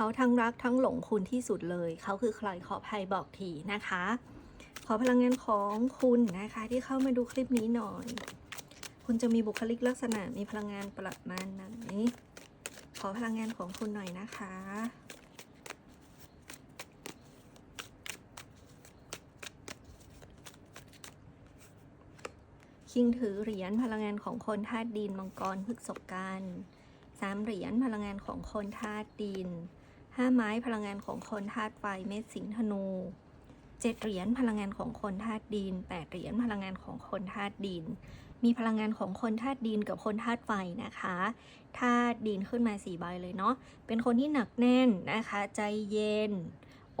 เขาทั้งรักทั้งหลงคุณที่สุดเลย เขาคือใครขอภัยบอกทีนะคะ ขอพลังงานของคุณนะคะที่เข้ามาดูคลิปนี้หน่อย คุณจะมีบุคลิกลักษณะมีพลังงานประมาณไหน ขอพลังงานของคุณหน่อยนะคะคิงถือเหรียญพลังงานของคนธาตุดินมังกรพฤกษกันสามเหรียญพลังงานของคนธาตุดิน ห้าไม้พลังงานของคนธาตุไฟเม็ดสิงธนูเจ็ดเหรียญพลังงานของคนธาตุดินแปดเหรียญพลังงานของคนธาตุดิน มีพลังงานของคนธาตุดินกับคนธาตุไฟนะคะธาตุดินขึ้นมาสี่ใบเลยเนาะ เป็นคนที่หนักแน่นนะคะ ใจเย็น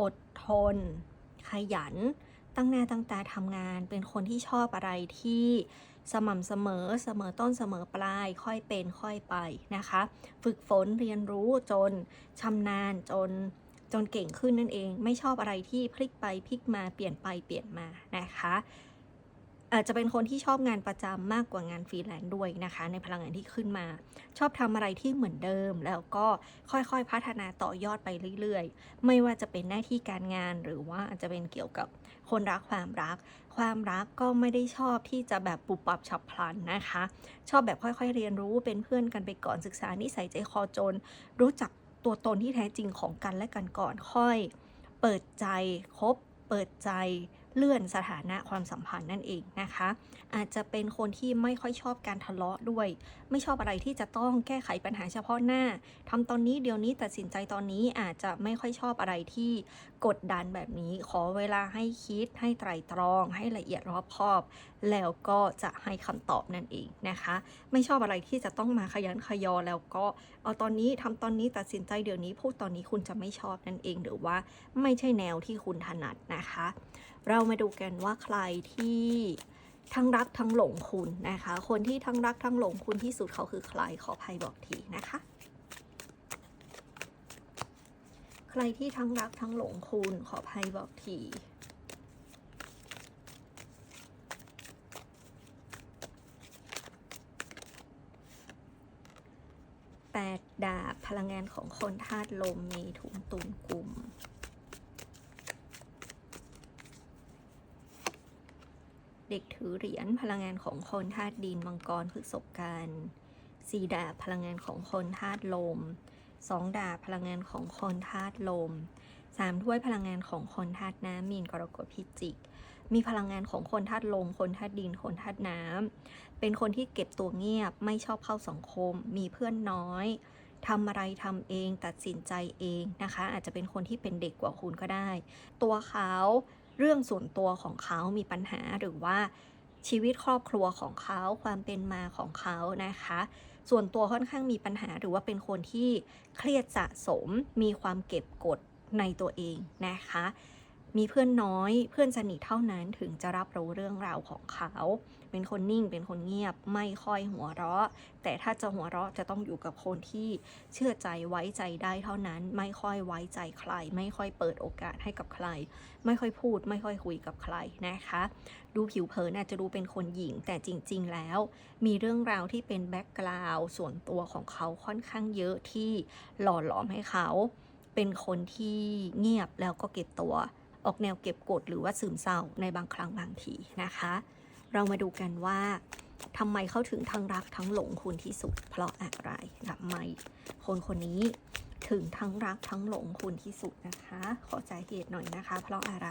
อดทน ขยัน ตั้งหน้าตั้งตาทำงาน เป็นคนที่ชอบอะไรที่ สม่ำเสมอเสมอต้นเสมอปลาย ค่อยเป็นค่อยไปนะคะ ฝึกฝนเรียนรู้จนชำนาญจนจนเก่งขึ้นนั่นเอง ไม่ชอบอะไรที่พลิกไปพลิกมาเปลี่ยนไปเปลี่ยนมานะคะอาจจะเป็นคนที่ชอบงานประจำมากกว่างานฟรีแลนซ์ด้วยนะคะ ในพลังงานที่ขึ้นมา ชอบทำอะไรที่เหมือนเดิม แล้วก็ค่อยๆพัฒนาต่อยอดไปเรื่อยๆ ไม่ว่าจะเป็นหน้าที่การงานหรือว่าอาจจะเป็นเกี่ยวกับคนรักความรัก ความรักก็ไม่ได้ชอบที่จะแบบปุบปับฉับพลันนะคะ ชอบแบบค่อยๆเรียนรู้เป็นเพื่อนกันไปก่อนศึกษานิสัยใจคอจน รู้จักตัวตนที่แท้จริงของกันและกันก่อนค่อย เปิดใจคบเปิดใจ เลื่อนสถานะความสัมพันธ์นั่นเองนะคะ อาจจะเป็นคนที่ไม่ค่อยชอบการทะเลาะด้วย ไม่ชอบอะไรที่จะต้องแก้ไขปัญหาเฉพาะหน้าทำตอนนี้เดี๋ยวนี้ตัดสินใจตอนนี้อาจจะไม่ค่อยชอบอะไรที่กดดันแบบนี้ ขอเวลาให้คิด ให้ไตร่ตรอง ให้ละเอียดรอบคอบ แล้วก็จะให้คำตอบนั่นเองนะคะ ไม่ชอบอะไรที่จะต้องมาขยันขยอแล้วก็เอาตอนนี้ทำตอนนี้ตัดสินใจเดี๋ยวนี้พูดตอนนี้คุณจะไม่ชอบนั่นเองหรือว่าไม่ใช่แนวที่คุณถนัดนะคะเรามาดูกันว่าใครที่ทั้งรักทั้งหลงคุณนะคะ คนที่ทั้งรักทั้งหลงคุณที่สุดเขาคือใครขอภัยบอกทีนะคะ ใครที่ทั้งรักทั้งหลงคุณขอภัยบอกทีแปดดาบพลังงานของคนธาตุลมมีถุงตุนกลุ่ม เด็กถือเหรียญพลังงานของคนธาตุดินมังกรพฤษภกันสี่ดาบพลังงานของคนธาตุลมสองดาบพลังงานของคนธาตุลมสามถ้วยพลังงานของคนธาตุน้ำมีนกรกฎพิจิก มีพลังงานของคนธาตุลมคนธาตุดินคนธาตุน้ำเป็นคนที่เก็บตัวเงียบไม่ชอบเข้าสังคม มีเพื่อนน้อยทำอะไรทำเองตัดสินใจเองนะคะ อาจจะเป็นคนที่เป็นเด็กกว่าคุณก็ได้ ตัวเขา เรื่องส่วนตัวของเขามีปัญหาหรือว่าชีวิตครอบครัวของเขาความเป็นมาของเขานะคะ ส่วนตัวค่อนข้างมีปัญหาหรือว่าเป็นคนที่เครียดสะสมมีความเก็บกดในตัวเองนะคะ มีเพื่อนน้อยเพื่อนสนิทเท่านั้นถึงจะรับรู้เรื่องราวของเขา เป็นคนนิ่งเป็นคนเงียบไม่ค่อยหัวเราะ แต่ถ้าจะหัวเราะจะต้องอยู่กับคนที่เชื่อใจไว้ใจได้เท่านั้น ไม่ค่อยไว้ใจใคร ไม่ค่อยเปิดโอกาสให้กับใคร ไม่ค่อยพูด ไม่ค่อยคุยกับใครนะคะ ดูผิวเผินอาจจะดูเป็นคนหญิงแต่จริง ๆ แล้ว มีเรื่องราวที่เป็นแบ็กกราวด์ส่วนตัวของเขาค่อนข้างเยอะที่หล่อหลอมให้เขา เป็นคนที่เงียบแล้วก็เก็บตัว ออกแนวเก็บกดหรือว่าซึมเศร้าในบางครั้งบางทีนะคะ เรามาดูกันว่าทำไมเขาถึงทั้งรักทั้งหลงคุณที่สุด เพราะอะไรทำไมคนคนนี้ถึงทั้งรักทั้งหลงคุณที่สุดนะคะ ขอสาเหตุหน่อยนะคะ เพราะอะไร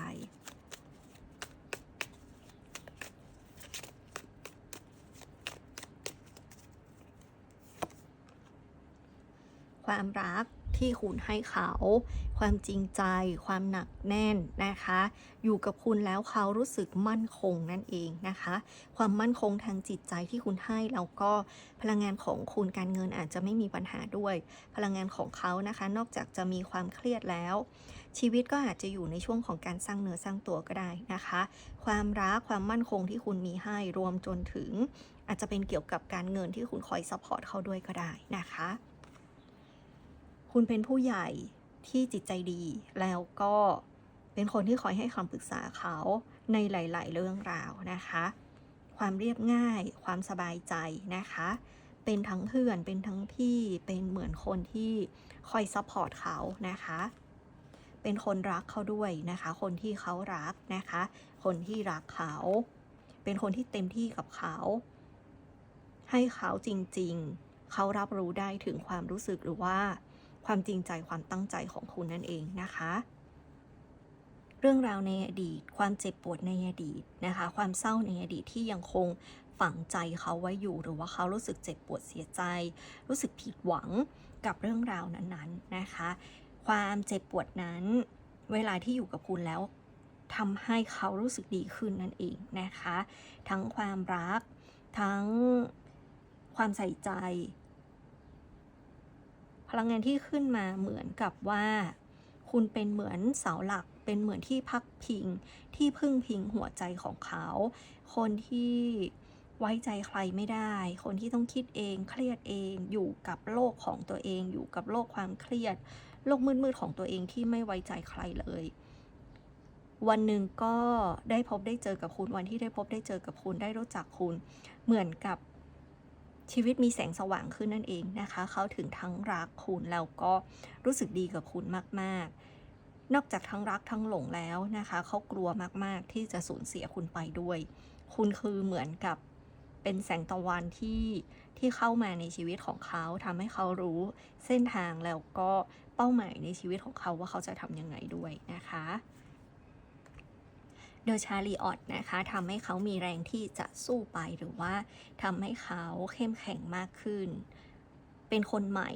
ความรักที่คุณให้เขา ความจริงใจ ความหนักแน่นนะคะ อยู่กับคุณแล้วเขารู้สึกมั่นคงนั่นเองนะคะ ความมั่นคงทางจิตใจที่คุณให้แล้วก็พลังงานของคุณการเงินอาจจะไม่มีปัญหาด้วย พลังงานของเขานะคะ นอกจากจะมีความเครียดแล้ว ชีวิตก็อาจจะอยู่ในช่วงของการสร้างเนื้อสร้างตัวก็ได้นะคะ ความรักความมั่นคงที่คุณมีให้รวมจนถึง อาจจะเป็นเกี่ยวกับการเงินที่คุณคอยซัพพอร์ตเขาด้วยก็ได้นะคะ คุณเป็นผู้ใหญ่ที่จิตใจดี แล้วก็เป็นคนที่คอยให้คำปรึกษาเขาในหลาย ๆ เรื่องราวนะคะ ความเรียบง่าย ความสบายใจนะคะ เป็นทั้งเพื่อน เป็นทั้งพี่ เป็นเหมือนคนที่คอยซัพพอร์ตเขานะคะ เป็นคนรักเขาด้วยนะคะ คนที่เขารักนะคะ คนที่รักเขา เป็นคนที่เต็มที่กับเขา ให้เขาจริง ๆ เขารับรู้ได้ถึงความรู้สึกหรือว่า ความจริงใจความตั้งใจของคุณนั่นเองนะคะ เรื่องราวในอดีต ความเจ็บปวดในอดีตนะคะ ความเศร้าในอดีตที่ยังคงฝังใจเขาไว้อยู่หรือว่าเขารู้สึกเจ็บปวดเสียใจ รู้สึกผิดหวังกับเรื่องราวนั้นๆนะคะ ความเจ็บปวดนั้น เวลาที่อยู่กับคุณแล้วทำให้เขารู้สึกดีขึ้นนั่นเองนะคะ ทั้งความรัก ทั้งความใส่ใจ พลังงานที่ขึ้นมาเหมือนกับว่า คุณเป็นเหมือนเสาหลัก เป็นเหมือนที่พักพิง ที่พึ่งพิงหัวใจของเขา คนที่ไว้ใจใครไม่ได้ คนที่ต้องคิดเอง เครียดเอง อยู่กับโลกของตัวเอง อยู่กับโลกความเครียด โลกมืดๆของตัวเองที่ไม่ไว้ใจใครเลย วันหนึ่งก็ได้พบได้เจอกับคุณ วันที่ได้พบได้เจอกับคุณ ได้รู้จักคุณ เหมือนกับ ชีวิตมีแสงสว่างขึ้นนั่นเองนะคะ เขาถึงทั้งรักคุณแล้วก็รู้สึกดีกับคุณมากๆ นอกจากทั้งรักทั้งหลงแล้วนะคะ เขากลัวมากๆที่จะสูญเสียคุณไปด้วย คุณคือเหมือนกับเป็นแสงตะวันที่ที่เข้ามาในชีวิตของเขาทำให้เขารู้เส้นทางแล้วก็เป้าหมายในชีวิตของเขาว่าเขาจะทำยังไงด้วยนะคะ โดยชาลีออตนะคะทำให้เขามีแรงที่จะสู้ไปหรือว่าทำให้เขาเข้มแข็งมากขึ้น เป็นคนใหม่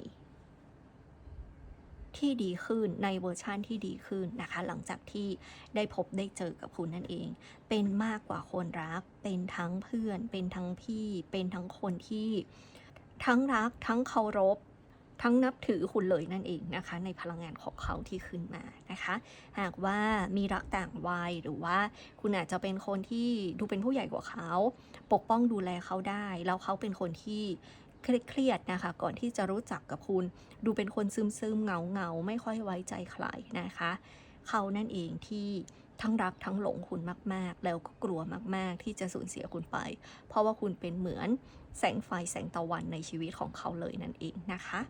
ที่ดีขึ้นในเวอร์ชั่นที่ดีขึ้นนะคะ หลังจากที่ได้พบได้เจอกับคุณนั่นเอง เป็นมากกว่าคนรัก เป็นทั้งเพื่อน เป็นทั้งพี่ เป็นทั้งคนที่ทั้งรักทั้งเคารพ ทั้งนับถือคุณเลยนั่นเองนะคะ ในพลังงานของเขาที่ขึ้นมานะคะ หากว่ามีรักต่างวัยหรือว่าคุณอาจจะเป็นคนที่ดูเป็นผู้ใหญ่กว่าเขา ปกป้องดูแลเขาได้ แล้วเขาเป็นคนที่เครียดนะคะ ก่อนที่จะรู้จักกับคุณ ดูเป็นคนซึมๆเหงาไม่ค่อยไว้ใจใครนะคะ เขานั่นเองที่ทั้งรักทั้งหลงคุณมาก ๆ แล้วก็กลัวมาก ๆ ที่จะสูญเสียคุณไป เพราะว่าคุณเป็นเหมือนแสงไฟแสงตะวันในชีวิตของเขาเลยนั่นเองนะคะ